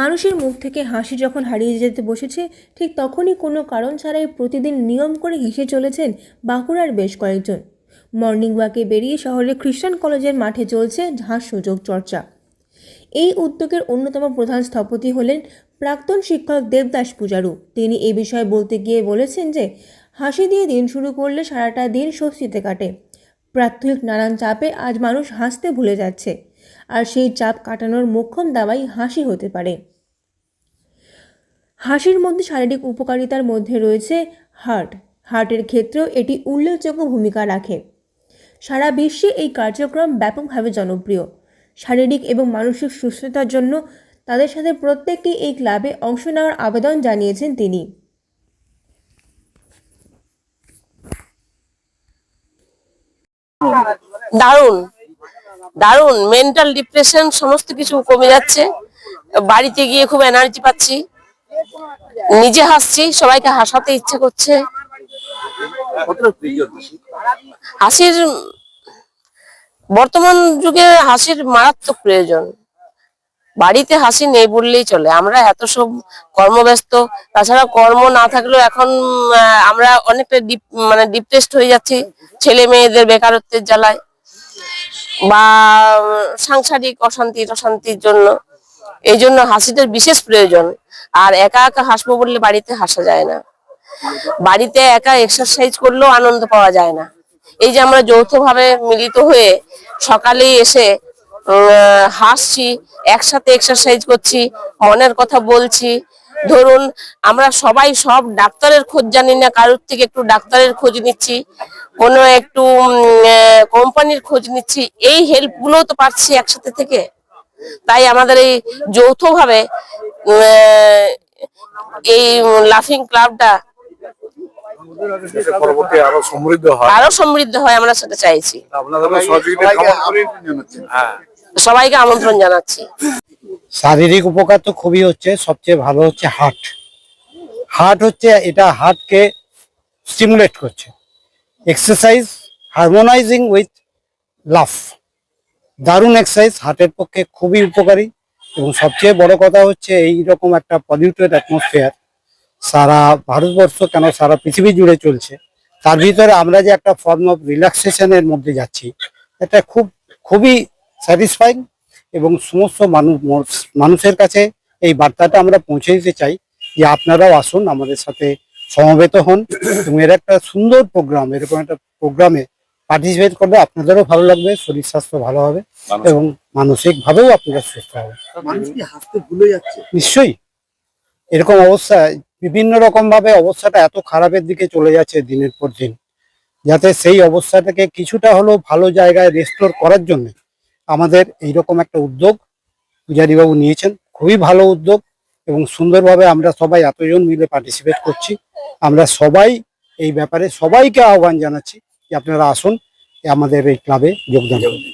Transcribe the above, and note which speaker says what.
Speaker 1: মানুষের মুখ থেকে হাসি যখন হারিয়ে যেতে বসেছে, ঠিক তখনই কোনো কারণ ছাড়াই প্রতিদিন নিয়ম করে হেসে চলেছেন বাঁকুড়ার বেশ কয়েকজন। মর্নিং ওয়াকে বেরিয়ে শহরের খ্রিস্টান কলেজের মাঠে চলছে সুযোগ চর্চা। এই উদ্যোগের অন্যতম প্রধান স্থপতি হলেন প্রাক্তন শিক্ষক দেবদাস পূজারু। তিনি এ বিষয়ে বলতে গিয়ে বলেছেন যে, হাসি দিয়ে দিন শুরু করলে সারাটা দিন স্বস্তিতে কাটে। প্রাত্যহিক নানান চাপে আজ মানুষ হাসতে ভুলে যাচ্ছে। আর সেই চাপ কাটানোর মোক্ষম দাওয়াই হাসি হতে পারে। হাসির মধ্যে শারীরিক উপকারিতার মধ্যে রয়েছে হার্ট। হার্টের ক্ষেত্রেও এটি উল্লেখযোগ্য ভূমিকা রাখে। সারা বিশ্বে এই কার্যক্রম ব্যাপকভাবে জনপ্রিয়। শারীরিক এবং মানসিক সুস্থতার জন্য তাদের সাথে প্রত্যেককে এই ক্লাবে অংশ নেওয়ার আবেদন জানিয়েছেন তিনি।
Speaker 2: দারুণ। দারুণ মেন্টাল ডিপ্রেশন সমস্ত কিছু কমে যাচ্ছে। বাড়িতে গিয়ে খুব এনার্জি পাচ্ছি। নিজে হাসছি, সবাইকে হাসাতে ইচ্ছে করছে। হাসির, বর্তমান যুগে হাসির মারাত্মক প্রয়োজন। বাড়িতে হাসি নেই বললেই চলে। আমরা এত সব কর্মব্যস্ত, তাছাড়া কর্ম না থাকলেও এখন আমরা অনেকটা মানে ডিপ্রেসড হয়ে যাচ্ছি। ছেলে মেয়েদের বেকারত্বের জ্বালায়। বা সাংসারিক অশান্তি অশান্তির জন্য। এই জন্য হাসিটার বিশেষ প্রয়োজন। আর একা একা হাসবো বললে বাড়িতে হাসা যায় না। বাড়িতে একা এক্সারসাইজ করলেও আনন্দ পাওয়া যায় না। এই যে আমরা যৌথভাবে মিলিত হয়ে সকালেই এসে হাসছি, একসাথে এক্সারসাইজ করছি, মনের কথা বলছি ধরুন আমরা সবাই সব ডাক্তারের খোঁজ জানি না কারোর থেকে একটু ডাক্তারের খোঁজ নিচ্ছি কোনো একটু কোম্পানির খোঁজ নিচ্ছি এই হেল্পগুলো তো পাচ্ছি একসাথে থেকে। তাই আমাদের এই যৌথভাবে এই লাফিং ক্লাবটা
Speaker 3: আরও সমৃদ্ধ হয়।
Speaker 2: আরও সমৃদ্ধ হয় আমরা সেটা চাইছি।
Speaker 3: হ্যাঁ।
Speaker 2: সবাইকে আমন্ত্রণ জানাচ্ছি।
Speaker 4: শারীরিক উপকার তো খুবই হচ্ছে, সবচেয়ে ভালো হচ্ছে হার্ট হার্ট হচ্ছে, এটা হার্টকে স্টিমুলেট করছে। এক্সারসাইজ হারমোনাইজিং উইথ লাফ দারুণ এক্সারসাইজ হার্টের পক্ষে খুবই উপকারী। এবং সবচেয়ে বড় কথা হচ্ছে এই রকম একটা পলিউটেড অ্যাটমসফিয়ার সারা ভারতবর্ষ কেন সারা পৃথিবী জুড়ে চলছে। তার ভিতরে আমরা যে একটা ফর্ম অফ রিল্যাক্সেশনের মধ্যে যাচ্ছি, এটা খুব, খুবই স্যাটিসফাইং এবং সমস্ত মানুষ মানুষের কাছে এই বার্তাটা আমরা পৌঁছে দিতে চাই যে আপনারাও আসুন আমাদের সাথে সমবেত হন এবং এর একটা সুন্দর প্রোগ্রাম এরকম একটা প্রোগ্রামে পার্টিসিপেট করলে আপনাদেরও ভালো লাগবে শরীর স্বাস্থ্য ভালো হবে এবং মানসিক ভাবেও আপনারা সুস্থ হবে নিশ্চয়ই। এরকম অবস্থায় বিভিন্ন রকম ভাবে অবস্থাটা এত খারাপের দিকে চলে যাচ্ছে দিনের পর দিন। যাতে সেই অবস্থাটাকে কিছুটা হলেও ভালো জায়গায় রেস্টোর করার জন্য আমাদের এইরকম একটা উদ্যোগ পূজারীবাবু নিয়েছেন। খুবই ভালো উদ্যোগ এবং সুন্দরভাবে আমরা সবাই এতজন মিলে পার্টিসিপেট করছি। আমরা সবাই এই ব্যাপারে সবাইকে আহ্বান জানাচ্ছি যে আপনারা আসুন, আমাদের এই ক্লাবে যোগদান করুন।